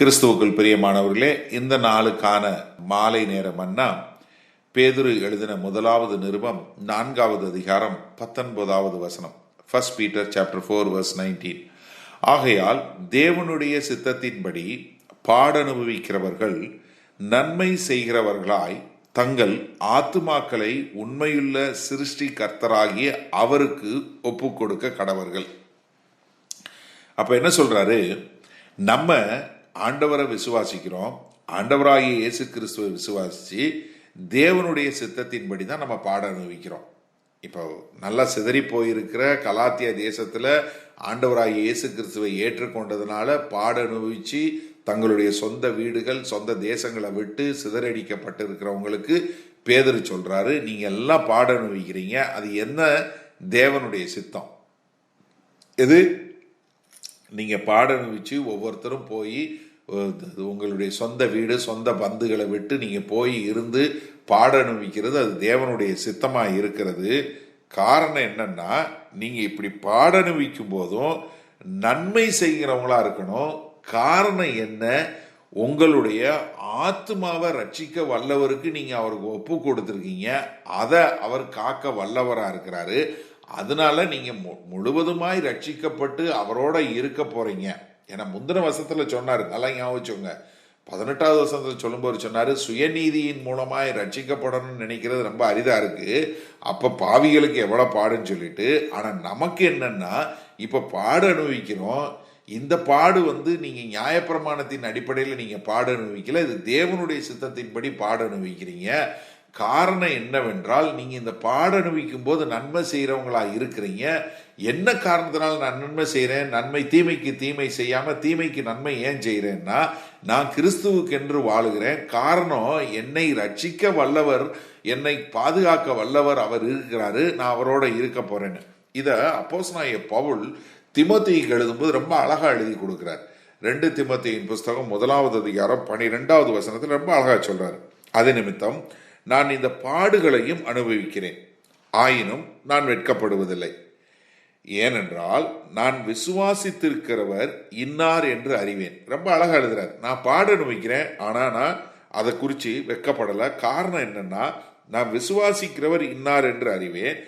கிறிஸ்துவுக்குள் பிரியமானவர்களே இந்த நாளுக்கான மாலை நேரம் மன்னா பேதுரு எழுதின முதலாவது நிருபம் நான்காவது அதிகாரம் பத்தொன்பதாவது வசனம். First Peter chapter four verse nineteen ஆகையால் தேவனுடைய சித்தத்தின்படி பாடனுபவிக்கிறவர்கள் நன்மை செய்கிறவர்களாய் தங்கள் ஆத்துமாக்களை உண்மையுள்ள சிருஷ்டி கர்த்தராகிய அவருக்கு ஒப்பு கொடுக்க கடவர்கள். அப்ப என்ன சொல்றாரு? நம்ம ஆண்டவரை விசுவாசிக்கிறோம். ஆண்டவராகிய இயேசு கிறிஸ்துவை விசுவாசித்து தேவனுடைய சித்தத்தின்படி தான் நம்ம பாட அனுபவிக்கிறோம். இப்போ நல்லா சிதறி போயிருக்கிற கலாத்திய தேசத்தில் ஆண்டவராகிய இயேசு கிறிஸ்துவை ஏற்றுக்கொண்டதுனால பாட அனுபவிச்சு தங்களுடைய சொந்த வீடுகள் சொந்த தேசங்களை விட்டு சிதறடிக்கப்பட்டு இருக்கிறவங்களுக்கு பேதர் சொல்கிறாரு நீங்கள் எல்லாம் பாட அனுபவிக்கிறீங்க. அது என்ன தேவனுடைய சித்தம்? எது? நீங்கள் பாட அனுபவிச்சு ஒவ்வொருத்தரும் போய் உங்களுடைய சொந்த வீடு சொந்த பந்துகளை விட்டு நீங்கள் போய் இருந்து பாட அனுபவிக்கிறது அது தேவனுடைய சித்தமாக இருக்கிறது. காரணம் என்னன்னா நீங்கள் இப்படி பாட அனுபவிக்கும் போதும் நன்மை செய்கிறவங்களா இருக்கணும். காரணம் என்ன? உங்களுடைய ஆத்மாவை ரட்சிக்க வல்லவருக்கு நீங்கள் அவருக்கு ஒப்பு கொடுத்துருக்கீங்க. அதை அவர் காக்க வல்லவராக இருக்கிறாரு. அதனால நீங்கள் மு- முழுவதுமாய் ரட்சிக்கப்பட்டு அவரோட இருக்க போகிறீங்க ஏன்னா முந்தின வசத்துல சொன்னார் நல்லா ஞாபகம் வச்சுக்கோங்க. பதினெட்டாவது வருஷத்தில் சொல்லும்போது சொன்னாரு சுயநீதியின் மூலமாய் ரட்சிக்கப்படணும்னு நினைக்கிறது ரொம்ப அரிதா இருக்கு. அப்ப பாவிகளுக்கு எவ்வளவு பாடுன்னு சொல்லிட்டு ஆனா நமக்கு என்னன்னா இப்ப பாடு அனுபவிக்கிறோம். இந்த பாடு வந்து நீங்க நியாயப்பிரமாணத்தின் அடிப்படையில் நீங்க பாடு அனுபவிக்கல. இது தேவனுடைய சித்தத்தின்படி பாடு அனுபவிக்கிறீங்க. காரணம் என்னவென்றால் நீங்கள் இந்த பாட அனுபவிக்கும் போது நன்மை செய்கிறவங்களா இருக்கிறீங்க. என்ன காரணத்தினால நான் நன்மை செய்கிறேன் நன்மை தீமைக்கு தீமை செய்யாமல் தீமைக்கு நன்மை ஏன் செய்கிறேன்னா நான் கிறிஸ்துவுக்கென்று வாழுகிறேன். காரணம் என்னை ரட்சிக்க வல்லவர் என்னை பாதுகாக்க வல்லவர் அவர் இருக்கிறாரு. நான் அவரோட இருக்க போகிறேன்னு இதை அப்போஸ் நான் பவுல் திமோத்தேயுக்கு எழுதும்போது ரொம்ப அழகாக எழுதி கொடுக்குறார். ரெண்டு திமத்தியின் புஸ்தகம் முதலாவது அதிகாரம் பனிரெண்டாவது வசனத்தில் ரொம்ப அழகாக சொல்கிறார் அது நிமித்தம் நான் இந்த பாடுகளையும் அனுபவிக்கிறேன். ஆயினும் நான் வெட்கப்படுவதில்லை. ஏனென்றால் நான் விசுவாசித்திருக்கிறவர் இன்னார் என்று அறிவேன். ரொம்ப அழகாக எழுதுறார். நான் பாட அனுபவிக்கிறேன் ஆனால் நான் அதை குறித்து வெட்கப்படலை. காரணம் என்னன்னா நான் விசுவாசிக்கிறவர் இன்னார் என்று அறிவேன்.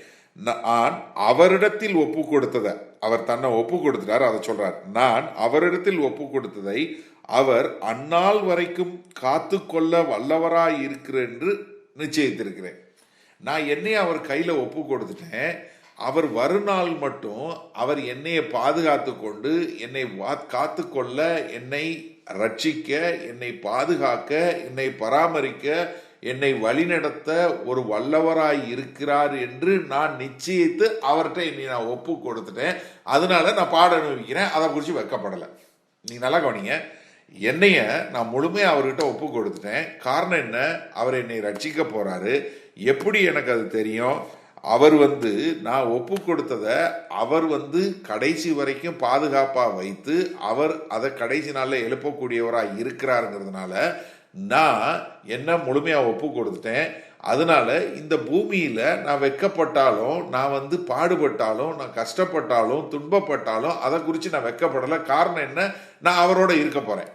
நான் அவரிடத்தில் ஒப்பு கொடுத்ததை அவர் தன்னை ஒப்பு கொடுத்துட்டார் அதை சொல்றார். நான் அவரிடத்தில் ஒப்பு கொடுத்ததை அவர் அந்நாள் வரைக்கும் காத்து கொள்ள வல்லவராய் என்று நிச்சயித்திருக்கிறேன். நான் என்னைய அவர் கையில் ஒப்பு கொடுத்துட்டேன். அவர் வருநாள் மட்டும் அவர் என்னையை பாதுகாத்து கொண்டு என்னை வா- காத்து கொள்ள என்னை ரட்சிக்க என்னை பாதுகாக்க என்னை பராமரிக்க என்னை வழிநடத்த ஒரு வல்லவராய் இருக்கிறார் என்று நான் நிச்சயித்து அவர்கிட்ட என்னை நான் ஒப்பு கொடுத்துட்டேன். அதனால நான் பாட அனுபவிக்கிறேன். அதை குறித்து வெக்கப்படலை. நீங்கள் நல்லா கவனிங்க. என்னைய நான் முழுமையா அவர்கிட்ட ஒப்பு கொடுத்துட்டேன். காரணம் என்ன? அவர் என்னை ரட்சிக்க போறாரு. எப்படி எனக்கு அது தெரியும்? அவர் வந்து நான் ஒப்பு கொடுத்ததை அவர் வந்து கடைசி வரைக்கும் பாதுகாப்பாக வைத்து அவர் அதை கடைசி நாளில் எழுப்பக்கூடியவராக இருக்கிறாருங்கிறதுனால நான் என்ன முழுமையாக ஒப்பு கொடுத்துட்டேன். அதனால இந்த பூமியில் நான் வெக்கப்பட்டாலும் நான் வந்து பாடுபட்டாலும் நான் கஷ்டப்பட்டாலும் துன்பப்பட்டாலும் அதை குறித்து நான் வெக்கப்படலை. காரணம் என்ன? நான் அவரோட இருக்க போகிறேன்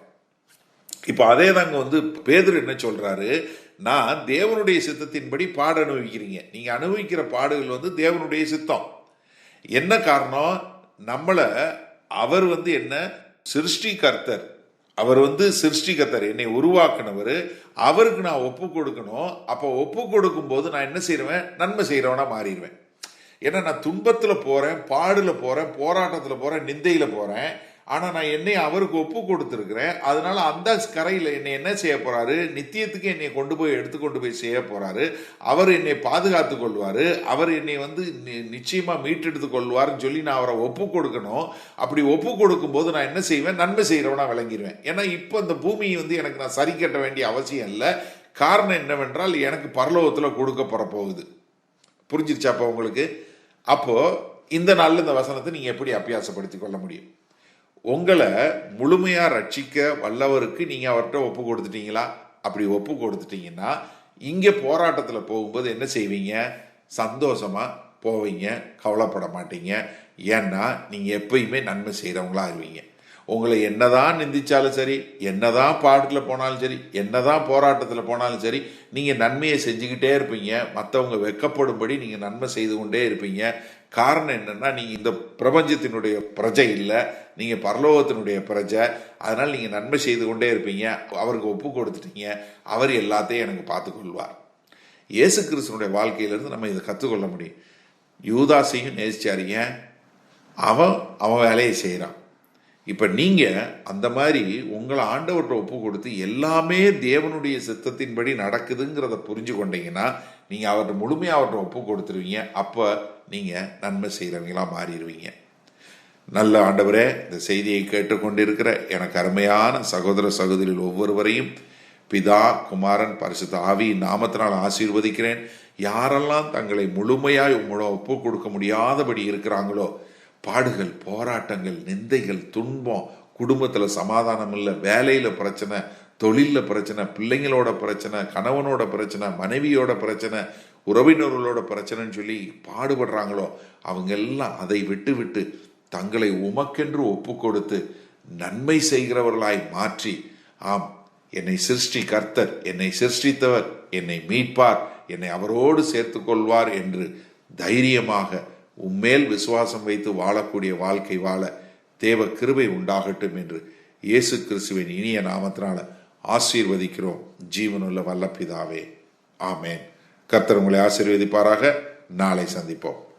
இப்போ அதே தாங்க வந்து பேதர் என்ன சொல்றாரு? நான் தேவனுடைய சித்தத்தின்படி பாட அனுபவிக்கிறீங்க. நீங்க அனுபவிக்கிற பாடுகள் வந்து தேவனுடைய சித்தம். என்ன காரணம்? நம்மளை அவர் வந்து என்ன? சிருஷ்டிகர்த்தர். அவர் வந்து சிருஷ்டிகர்த்தர். என்னை உருவாக்குனவர். அவருக்கு நான் ஒப்பு கொடுக்கணும். அப்போ ஒப்பு கொடுக்கும் போது நான் என்ன செய்வேன்? நன்மை செய்கிறவனா மாறிடுவேன். ஏன்னா நான் துன்பத்தில் போறேன் பாடுல போறேன் போராட்டத்தில் போறேன் நிந்தையில போறேன். ஆனால் நான் என்னை அவருக்கு ஒப்பு கொடுத்துருக்குறேன். அதனால அந்த கரையில் என்னை என்ன செய்ய போகிறாரு நித்தியத்துக்கு என்னை கொண்டு போய் எடுத்து கொண்டு போய் செய்ய போகிறாரு அவர் என்னை பாதுகாத்து கொள்வார். அவர் என்னை வந்து நி- மீட்டெடுத்து கொள்வார்னு சொல்லி நான் அவரை ஒப்பு கொடுக்கணும். அப்படி ஒப்பு கொடுக்கும் போது நான் என்ன செய்வேன்? நன்மை செய்கிறவனா விளங்கிடுவேன் ஏன்னா இப்போ இந்த பூமியை வந்து எனக்கு நான் சரி கட்ட வேண்டிய அவசியம் இல்லை. காரணம் என்னவென்றால் எனக்கு பரலோகத்துல கொடுக்கப்பட போகுது. புரிஞ்சிருச்சாப்பா உங்களுக்கு? அப்போது இந்த நாளில் இந்த வசனத்தை நீங்கள் எப்படி அபியாசப்படுத்தி கொள்ள முடியும்? உங்களை முழுமையாக ரட்சிக்க வல்லவருக்கு நீங்கள் அவர்கிட்ட ஒப்பு கொடுத்துட்டீங்களா? அப்படி ஒப்பு கொடுத்துட்டீங்கன்னா இங்கே போராட்டத்தில் போகும்போது என்ன செய்வீங்க? சந்தோஷமாக போவீங்க கவலைப்பட மாட்டீங்க. ஏன்னா நீங்கள் எப்பயுமே நன்மை செய்கிறவங்களா இருவீங்க உங்களை என்னதான் நிந்திச்சாலும் சரி என்னதான் பாட்டில் போனாலும் சரி என்னதான் போராட்டத்தில் போனாலும் சரி நீங்கள் நன்மையை செஞ்சுக்கிட்டே இருப்பீங்க. மற்றவங்க வெக்கப்படும்படி நீங்கள் நன்மை செய்து கொண்டே இருப்பீங்க. காரணம் என்னன்னா நீங்கள் இந்த பிரபஞ்சத்தினுடைய பிரஜை இல்லை நீங்கள் பரலோகத்தினுடைய பிரஜை. அதனால் நீங்கள் நன்மை செய்து கொண்டே இருப்பீங்க. அவருக்கு ஒப்பு கொடுத்துட்டீங்க. அவர் எல்லாத்தையும் எனக்கு பார்த்துக்கொள்வார் இயேசு கிறிஸ்துனுடைய வாழ்க்கையிலேருந்து நம்ம இதை கற்றுக்கொள்ள முடியும். யூதாசையும் நேசிச்சாரிங்க. அவன் அவன் வேலையை செய்கிறான் இப்போ நீங்கள் அந்த மாதிரி உங்களை ஆண்டவர்கிட்ட ஒப்பு கொடுத்து எல்லாமே தேவனுடைய சித்தத்தின்படி நடக்குதுங்கிறத புரிஞ்சு கொண்டீங்கன்னா நீங்கள் அவர்கிட்ட முழுமையாக அவர்கிட்ட ஒப்பு கொடுத்துருவீங்க. அப்போ நீங்கள் நன்மை செய்கிறவங்களா மாறிடுவீங்க. நல்ல ஆண்டவரே இந்த செய்தியை கேட்டுக்கொண்டிருக்கிற எனக்கு அருமையான சகோதர சகோதரிகள் ஒவ்வொருவரையும் பிதா குமாரன் பரிசுத்த ஆவி நாமத்தினால் ஆசீர்வதிக்கிறேன். யாரெல்லாம் தங்களை முழுமையாய் உங்களோட ஒப்பு கொடுக்க முடியாதபடி இருக்கிறாங்களோ பாடுகள் போராட்டங்கள் நிந்தைகள் துன்பம் குடும்பத்தில் சமாதானம் இல்லை வேலையில் பிரச்சனை தொழிலில் பிரச்சனை பிள்ளைங்களோட பிரச்சனை கணவனோட பிரச்சனை மனைவியோட பிரச்சனை உறவினர்களோட பிரச்சனைன்னு சொல்லி பாடுபடுறாங்களோ அவங்க எல்லாம் அதை விட்டு விட்டு தங்களை உமக்கென்று ஒப்பு கொடுத்து நன்மை செய்கிறவர்களாய் மாற்றி ஆம் என்னை சிருஷ்டி கர்த்தர் என்னை சிருஷ்டித்தவர் என்னை மீட்பார் என்னை அவரோடு சேர்த்து கொள்வார் என்று தைரியமாக உம்மேல் விசுவாசம் வைத்து வாழக்கூடிய வாழ்க்கை வாழ தேவ கிருபை உண்டாகட்டும் என்று இயேசு கிறிஸ்துவின் இனிய நாமத்தினால ஆசீர்வதிக்கிறோம். ஜீவனுள்ள வல்ல பிதாவே ஆமேன். கர்த்தர் உங்களை ஆசீர்வதிப்பாராக. நாளை சந்திப்போம்.